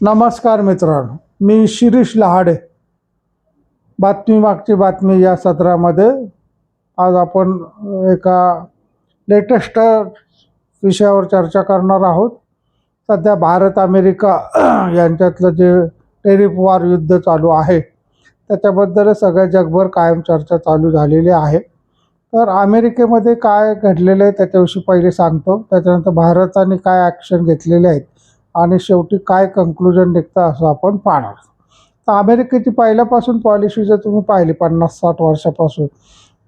नमस्कार मित्रांनो मी शिरीष लहाडे. बातमी मागची बातमी या सत्रामध्ये आज आपण एका लेटेस्ट विषयावर चर्चा करणार आहोत. सध्या भारत अमेरिका यांच्यातलं जे टेरिफ वार युद्ध चालू आहे त्याच्याबद्दल सगळ्या जगभर कायम चर्चा चालू झालेली आहे. तर अमेरिकेमध्ये काय घडलेलं आहे त्याच्याविषयी पहिले सांगतो. त्याच्यानंतर भारताने काय ॲक्शन घेतलेले आहेत आणि शेवटी काय कन्क्लुजन निघतं असं आपण पाहणार. तर अमेरिकेची पहिल्यापासून पॉलिसी जर तुम्ही पाहिली पन्नास साठ वर्षापासून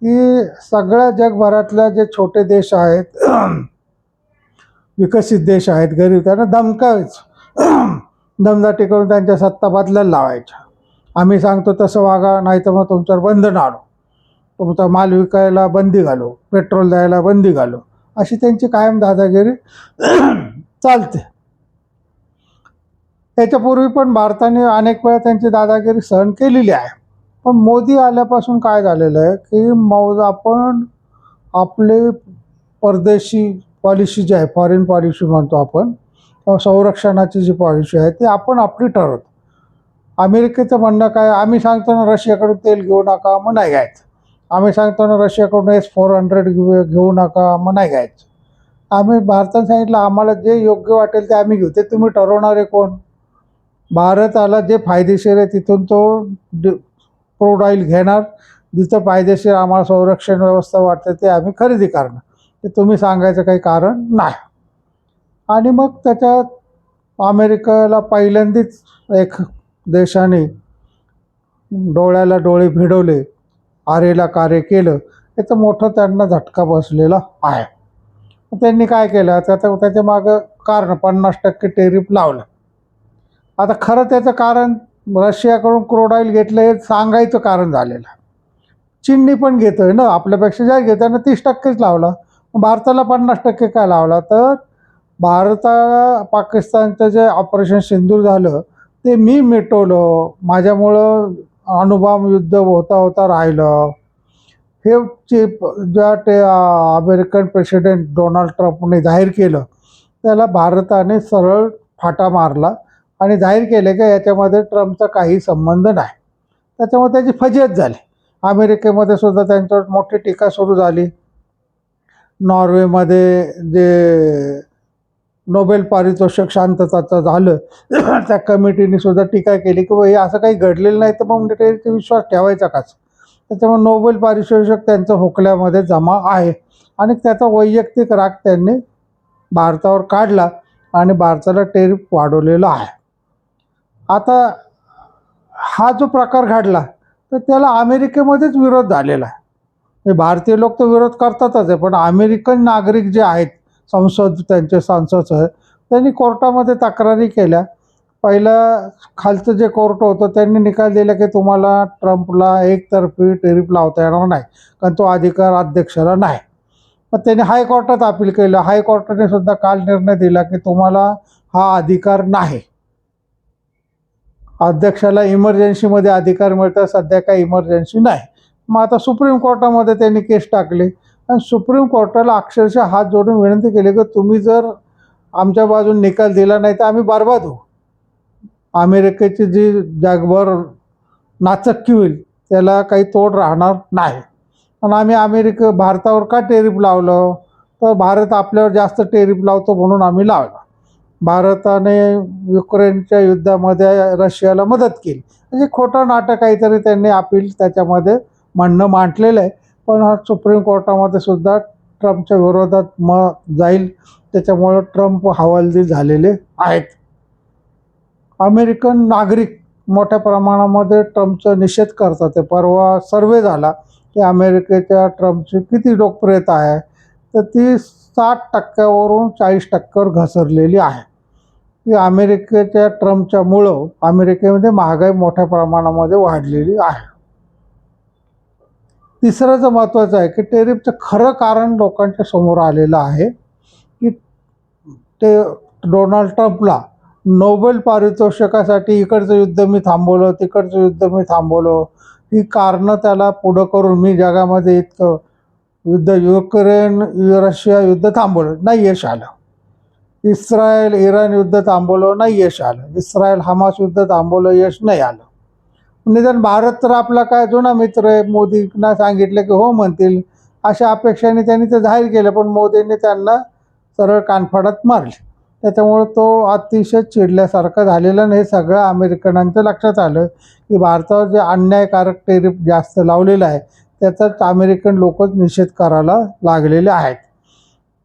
की सगळ्या जगभरातल्या जे छोटे देश आहेत विकसित देश आहेत गरीब त्यांना दमकावेच दमदाटी करून त्यांच्या सत्ता बदलायला लावायच्या. आम्ही सांगतो तसं वागा नाही तर मग तुमच्यावर बंधन आणू तुमचा माल विकायला बंदी घालू पेट्रोल द्यायला बंदी घालू. अशी त्यांची कायम दादागिरी चालते. त्याच्यापूर्वी पण भारताने अनेक वेळा त्यांची दादागिरी सहन केलेली आहे. पण मोदी आल्यापासून काय झालेलं आहे की मौज आपण आपले परदेशी पॉलिसी जी आहे फॉरेन पॉलिसी म्हणतो आपण किंवा संरक्षणाची जी पॉलिसी आहे ती आपण आपली ठरवतो. अमेरिकेचं म्हणणं काय आम्ही सांगतो ना रशियाकडून तेल घेऊ नका मग नाही घ्यायचं. आम्ही सांगतो ना रशियाकडून एस फोर हंड्रेड घेऊ घेऊ नका मग नाही घ्यायचं. आम्ही भारतानं सांगितलं आम्हाला जे योग्य वाटेल ते आम्ही घेऊ ते तुम्ही ठरवणारे कोण? भारताला जे फायदेशीर आहे तिथून तो क्रूड ऑइल घेणार. जिथं फायदेशीर आम्हाला संरक्षण व्यवस्था वाटते ते आम्ही खरेदी करणार. ते तुम्ही सांगायचं काही कारण नाही. आणि मग त्याच्यात अमेरिकेला पहिल्यांदाच एक देशाने डोळ्याला डोळे भिडवले आरेला कार्य केलं. याचं मोठं त्यांना झटका बसलेला आहे. त्यांनी काय केलं? त्याचं त्याच्या मागं कारण पन्नास टक्के टेरिफ लावलं. आता खरं त्याचं कारण रशियाकडून क्रोडाईल ऑइल घेतलं हे सांगायचं कारण झालेलं. आहे. चीननी पण घेतो आहे ना आपल्यापेक्षा जास्त घेतो ना तीस टक्केच लावला. भारताला पन्नास टक्के काय लावला? तर भारता पाकिस्तानचं जे ऑपरेशन सिंदूर झालं ते मी मिटवलं. माझ्यामुळं अणुबॉम्ब युद्ध होता होता राहिलं. हे जे ज्या ते अमेरिकन प्रेसिडेंट डोनाल्ड ट्रम्पने जाहीर केलं त्याला भारताने सरळ फाटा मारला. आणि जाहीर केले की याच्यामध्ये ट्रम्पचा काही संबंध नाही. त्याच्यामुळे त्याची फजियत झाली. अमेरिकेमध्ये सुद्धा त्यांच्यावर मोठी टीका सुरू झाली. नॉर्वेमध्ये जे नोबेल पारितोषिक शांतताचं झालं त्या कमिटीने सुद्धा टीका केली की बा हे असं काही घडलेलं नाही तर मग म्हणजे त्याचा विश्वास ठेवायचा काच त्याच्यामुळे नोबेल पारितोषिक त्यांचं हुकल्यामध्ये जमा आहे. आणि त्याचा वैयक्तिक राग त्यांनी भारतावर काढला आणि भारताला टेरिफ वाढवलेला आहे. आता हा जो प्रकार घडला तर त्याला अमेरिकेमध्येच विरोध झालेला आहे. हे भारतीय लोक तर विरोध करतातच आहे पण अमेरिकन नागरिक जे आहेत संसद त्यांचे सांसद त्यांनी कोर्टामध्ये तक्रारी केल्या. पहिलं खालचं जे कोर्ट होतं त्यांनी निकाल दिला की तुम्हाला ट्रम्पला एकतर्फी टेरिफ लावता येणार नाही कारण तो अधिकार अध्यक्षाला नाही. मग त्यांनी हायकोर्टात अपील केलं. हायकोर्टाने सुद्धा काल निर्णय दिला की तुम्हाला हा अधिकार नाही. अध्यक्षाला इमर्जन्सीमध्ये अधिकार मिळतात सध्या काही इमर्जन्सी नाही. मग आता सुप्रीम कोर्टामध्ये त्यांनी केस टाकली. आणि सुप्रीम कोर्टाला अक्षरशः हात जोडून विनंती केली की तुम्ही जर आमच्या बाजून निकाल दिला नाही तर आम्ही बर्बाद होऊ. अमेरिकेची जी जगभर नाचक्की होईल त्याला काही तोड राहणार नाही. पण आम्ही अमेरिके भारतावर का टेरिप लावलं? तर भारत आपल्यावर जास्त टेरिफ लावतो म्हणून आम्ही लावलं. भारताने युक्रेनच्या युद्धामध्ये रशियाला मदत केली. म्हणजे खोटं नाटक काहीतरी त्यांनी अपील त्याच्यामध्ये म्हणणं मांडलेलं आहे. पण हा सुप्रीम कोर्टामध्ये सुद्धा ट्रम्पच्या विरोधात म जाईल. त्याच्यामुळं ट्रम्प हवालदिल झालेले आहेत. अमेरिकन नागरिक मोठ्या प्रमाणामध्ये ट्रम्पचा निषेध करतात. ते परवा सर्वे झाला की अमेरिकेच्या ट्रम्पची किती लोकप्रियता आहे. तर ती साठ टक्क्यावरून चाळीस टक्क्यावर घसरलेली आहे. की अमेरिकेच्या ट्रम्पच्यामुळं अमेरिकेमध्ये महागाई मोठ्या प्रमाणामध्ये वाढलेली आहे. तिसरं जे महत्त्वाचं आहे की टेरिफचं खरं कारण लोकांच्या समोर आलेलं आहे की ते डोनाल्ड ट्रम्पला नोबेल पारितोषिकासाठी इकडचं युद्ध मी थांबवलं तिकडचं युद्ध मी थांबवलं ही कारणं त्याला पुढं करून मी जगामध्ये इतकं युद्ध युक्रेन रशिया युद्ध थांबवलं नाही यश आलं. इस्रायल इराण युद्ध थांबवलं नाही यश आलं. इस्रायल हमास युद्ध थांबवलं यश नाही आलं. निदान भारत तर आपला काय जुना मित्र आहे. मोदींना सांगितलं की हो म्हणतील. अशा अपेक्षाने त्यांनी ते जाहीर केलं पण मोदींनी त्यांना सरळ कानफाडात मारले. त्याच्यामुळं तो अतिशय चिडल्यासारखं झालेलं आणि हे सगळं अमेरिकनांचं लक्षात आलं की भारतावर जे अन्यायकारक टेरिफ जास्त लावलेलं आहे त्याचाच अमेरिकन लोकच निषेध करायला लागलेले आहेत.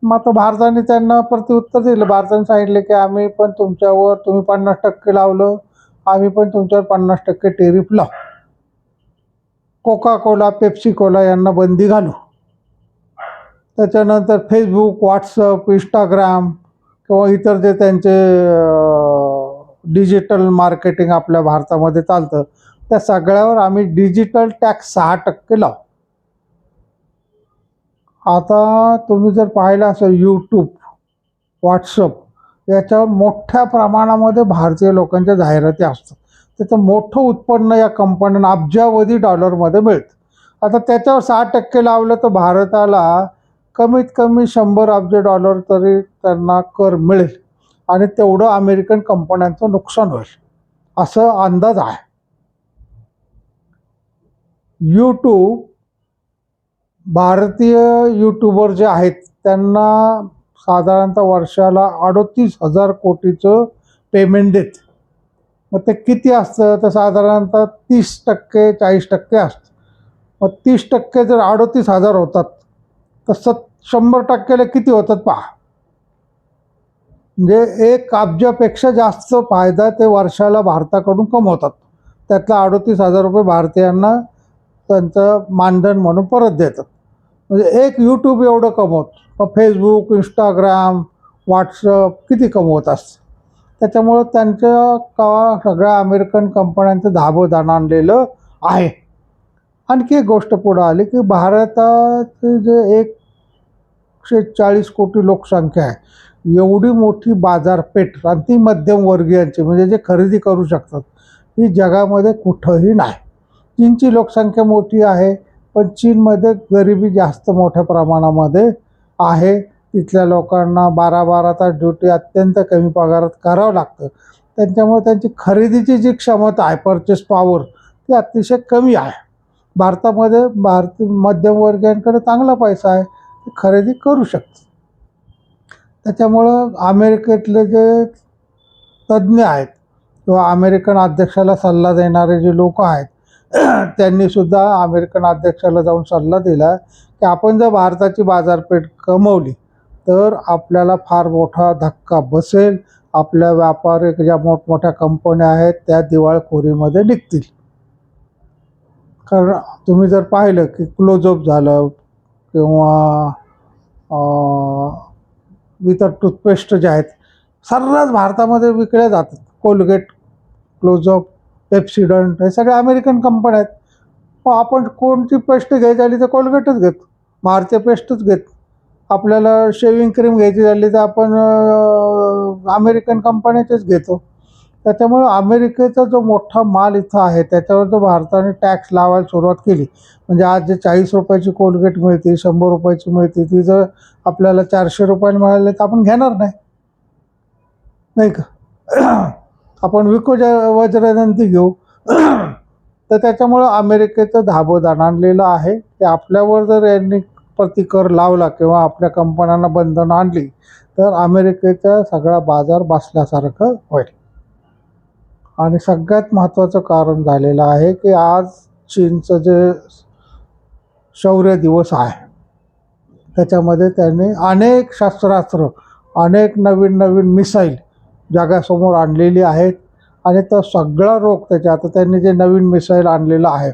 मग आता भारताने त्यांना प्रतिउत्तर दिलं. भारताने सांगितलं की आम्ही पण तुमच्यावर तुम्ही पन्नास टक्के लावलं आम्ही पण तुमच्यावर पन्नास टक्के टेरिफ लाव. कोका कोला पेप्सी कोला यांना बंदी घालू. त्याच्यानंतर फेसबुक व्हॉट्सअप इंस्टाग्राम किंवा इतर जे त्यांचे डिजिटल मार्केटिंग आपल्या भारतामध्ये चालतं त्या सगळ्यावर आम्ही डिजिटल टॅक्स सहा टक्के लावू. आता तुम्ही जर पाहिलं असेल यूट्यूब व्हॉट्सअप याच्यावर मोठ्या प्रमाणामध्ये भारतीय लोकांच्या जाहिराती असतात. त्याचं मोठं उत्पन्न या कंपन्यांना अब्जावधी डॉलरमध्ये मिळतं. आता त्याच्यावर सहा टक्के लावलं तर भारताला कमीत कमी शंभर अब्ज डॉलर तरी त्यांना कर मिळेल. आणि तेवढं अमेरिकन कंपन्यांचं नुकसान होईल. असं अंदाज आहे. यूट्यूब भारतीय यूट्यूबर जे आहेत त्यांना साधारणतः वर्षाला अडोतीस हजार कोटीचं पेमेंट देत. मग ते किती असतं? तर साधारणतः तीस टक्के चाळीस टक्के असतं. मग तीस टक्के जर अडोतीस हजार होतात तर सत शंभर टक्क्याला किती होतात पहा. म्हणजे एक अब्जापेक्षा जास्त फायदा ते वर्षाला भारताकडून कमवतात. त्यातला अडोतीस हजार रुपये भारतीयांना त्यांचं मानधन म्हणून परत देतात. म्हणजे एक यूट्यूब एवढं कमवत. मग फेसबुक इंस्टाग्राम व्हॉट्सअप किती कमवत असतं त्याच्यामुळं त्यांचं का सगळ्या अमेरिकन कंपन्यांचं धाबं आणलेलं आहे. आणखी एक गोष्ट पुढं आली की भारतात जे एकशे चाळीस कोटी लोकसंख्या आहे एवढी मोठी बाजारपेठ आणि ती मध्यमवर्गीयांची म्हणजे जे खरेदी करू शकतात ही जगामध्ये कुठंही नाही. चीनची लोकसंख्या मोठी आहे पण चीनमध्ये गरिबी जास्त मोठ्या प्रमाणामध्ये आहे. तिथल्या लोकांना बारा बारा तास ड्युटी अत्यंत कमी पगारात करावं लागतं. त्यांच्यामुळे त्यांची खरेदीची जी क्षमता आहे परचेस पॉवर ती अतिशय कमी आहे. भारतामध्ये भारत मध्यमवर्गीयांकडे चांगला पैसा आहे ते खरेदी करू शकते त्याच्यामुळं अमेरिकेतले जे तज्ज्ञ आहेत किंवा अमेरिकन अध्यक्षाला सल्ला देणारे जे लोक आहेत त्यांनीसुद्धा अमेरिकन अध्यक्षाला जाऊन सल्ला दिला की आपण जर भारताची बाजारपेठ कमवली तर आपल्याला फार मोठा धक्का बसेल. आपल्या व्यापारिक ज्या मोठमोठ्या कंपन्या आहेत त्या दिवाळखोरीमध्ये निघतील. कारण तुम्ही जर पाहिलं की क्लोजअप झालं किंवा इतर टूथपेस्ट जे आहेत सर्रास भारतामध्ये विकल्या जातात. कोलगेट क्लोजअप एप्सिडंट हे सगळ्या अमेरिकन कंपन्या आहेत. मग आपण कोणती पेस्ट घ्यायची झाली तर कोलगेटच घेतो. मारते पेस्टच घेत. आपल्याला शेविंग क्रीम घ्यायची झाली तर आपण अमेरिकन कंपन्याचेच घेतो. त्याच्यामुळं अमेरिकेचा जो मोठा माल इथं आहे त्याच्यावर जो भारताने टॅक्स लावायला सुरुवात केली. म्हणजे आज जे चाळीस रुपयाची कोलगेट मिळते शंभर रुपयाची मिळते ती जर आपल्याला चारशे रुपयाला मिळाली तर आपण घेणार नाही. नाही का? आपण विको ज वज्रदंती घेऊ. तर त्याच्यामुळं अमेरिकेचं धाबं जाणलेलं आहे. की आपल्यावर जर यांनी प्रतिकर लावला किंवा आपल्या कंपन्यांना बंधनं आणली तर अमेरिकेचा सगळा बाजार बसल्यासारखं होईल. आणि सगळ्यात महत्त्वाचं कारण झालेलं आहे की आज चीनचं जे शौर्य दिवस आहे त्याच्यामध्ये त्यांनी अनेक शस्त्रास्त्र अनेक नवीन नवीन मिसाईल जगासमोर आणलेली आहेत आणि तो सगळा रोग त्याच्या आता त्यांनी जे नवीन मिसाईल आणलेलं आहे.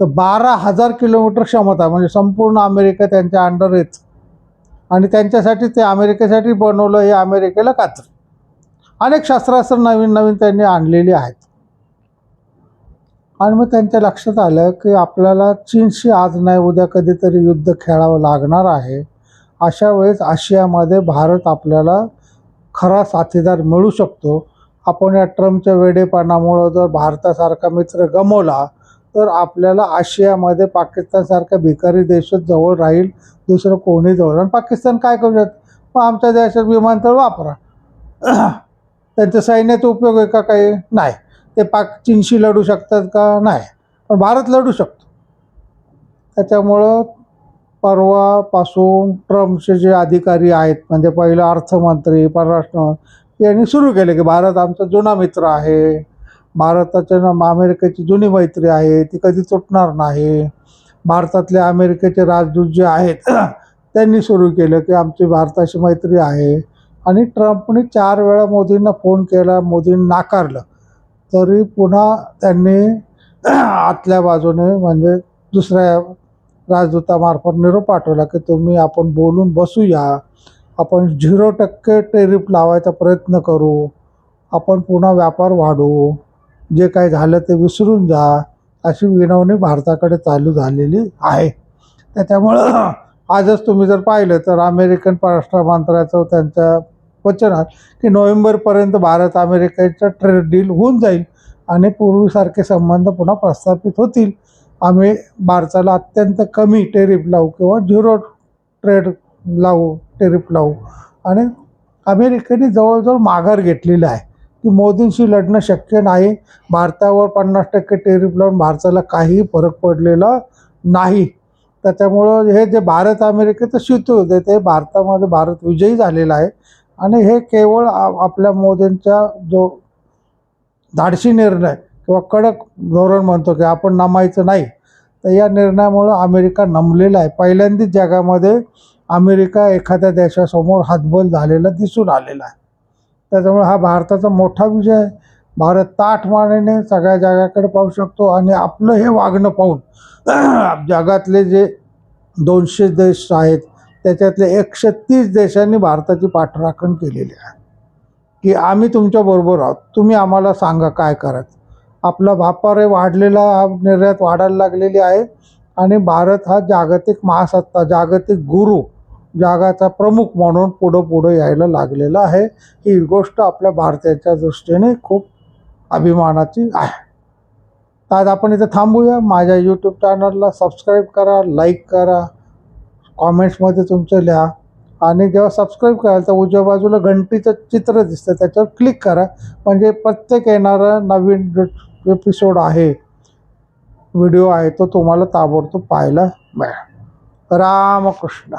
तर बारा हजार किलोमीटर क्षमता म्हणजे संपूर्ण अमेरिका त्यांच्या अंडर येत आणि त्यांच्यासाठी ते अमेरिकेसाठी बनवलं हे अमेरिकेला कात्र. अनेक शस्त्रास्त्र नवीन नवीन त्यांनी आणलेली आहेत. आणि मग त्यांच्या लक्षात आलं की आपल्याला चीनशी आज नाही उद्या कधीतरी युद्ध खेळावं लागणार आहे. अशा वेळेस आशियामध्ये भारत आपल्याला खरा साथीदार मिळू शकतो. आपण या ट्रम्पच्या वेडेपणामुळं जर भारतासारखा मित्र गमवला तर आपल्याला आशियामध्ये पाकिस्तानसारखा भिकारी देशच जवळ राहील दुसरं कोणी जवळ आणि पाकिस्तान काय करू शकत? मग आमच्या देशात विमानतळ वापरा. त्यांच्या सैन्याचा उपयोग आहे का काही? नाही. ते पाक चीनशी लढू शकतात का? नाही. पण भारत लढू शकतो. त्याच्यामुळं परवापासून ट्रम्पचे जे अधिकारी आहेत म्हणजे पहिलं अर्थमंत्री परराष्ट्र यांनी सुरू केले की भारत आमचा जुना मित्र आहे. भारताच्या ना अमेरिकेची जुनी मैत्री आहे ती कधी तुटणार नाही. भारतातले अमेरिकेचे राजदूत जे आहेत त्यांनी सुरू केलं की आमची भारताशी मैत्री आहे. आणि ट्रम्पने चार वेळा मोदींना फोन केला मोदींनी नाकारलं. तरी पुन्हा त्यांनी आतल्या बाजूने म्हणजे दुसऱ्या राजदूतामार्फत निरोप पाठवला की तुम्ही आपण बोलून बसूया. आपण झिरो टक्के टेरिफ लावायचा प्रयत्न करू. आपण पुन्हा व्यापार वाढवू. जे काही झालं ते विसरून जा. अशी विनवणी भारताकडे चालू झालेली आहे. त्याच्यामुळं आजच तुम्ही जर पाहिलं तर अमेरिकन परराष्ट्र मंत्र्याचं त्यांचं वचन आहे की नोव्हेंबरपर्यंत भारत अमेरिकेचं ट्रेड डील होऊन जाईल आणि पूर्वीसारखे संबंध पुन्हा प्रस्थापित होतील. आम्ही भारताला अत्यंत कमी टेरिफ लावू किंवा झिरो ट्रेड लावू टेरिफ लावू. आणि अमेरिकेने जवळजवळ माघार घेतलेली आहे की मोदींशी लढणं शक्य नाही. भारतावर पन्नास टक्के टेरिफ लावून भारताला काहीही फरक पडलेला नाही. त्याच्यामुळं हे जे भारत अमेरिकेचं शितू होते ते भारतामध्ये भारत विजयी झालेला आहे. आणि हे केवळ आपल्या मोदींचा जो धाडशी निर्णय किंवा कडक धोरण म्हणतो की आपण नमायचं नाही तर या निर्णयामुळं अमेरिका नमलेला आहे. पहिल्यांदाच जगामध्ये अमेरिका एखाद्या देशासमोर हातबल झालेला दिसून आलेला आहे. त्याच्यामुळे हा भारताचा मोठा विजय आहे. भारत ताठ मानेने सगळ्या जगाकडे पाहू शकतो आणि आपलं हे वागणं पाहून जगातले जे दोनशे देश आहेत त्याच्यातले एकशे तीस देशांनी भारताची पाठराखण केलेली आहे. की आम्ही तुमच्याबरोबर आहोत. तुम्ही आम्हाला सांगा काय करायचं. आपला व्यापार हे वाढलेला निर्यात वाढायला लागलेली आहे. आणि भारत हा जागतिक महासत्ता जागतिक गुरु जगाचा प्रमुख म्हणून पुढं पुढं यायला लागलेला आहे. ही गोष्ट आपल्या भारताच्या दृष्टीने खूप अभिमानाची आहे. तर आज आपण इथं थांबूया. माझ्या यूट्यूब चॅनलला सबस्क्राईब करा लाईक करा कॉमेंट्समध्ये तुमचं लिहा. आणि जेव्हा सबस्क्राईब कराल तर उजव्या बाजूला घंटीचं चित्र दिसतं. त्याच्यावर क्लिक करा. म्हणजे प्रत्येक येणारा नवीन एपिसोड आहे व्हिडिओ आहे तो तुम्हाला ताबडतोब पाहायला मिळेल. रामकृष्ण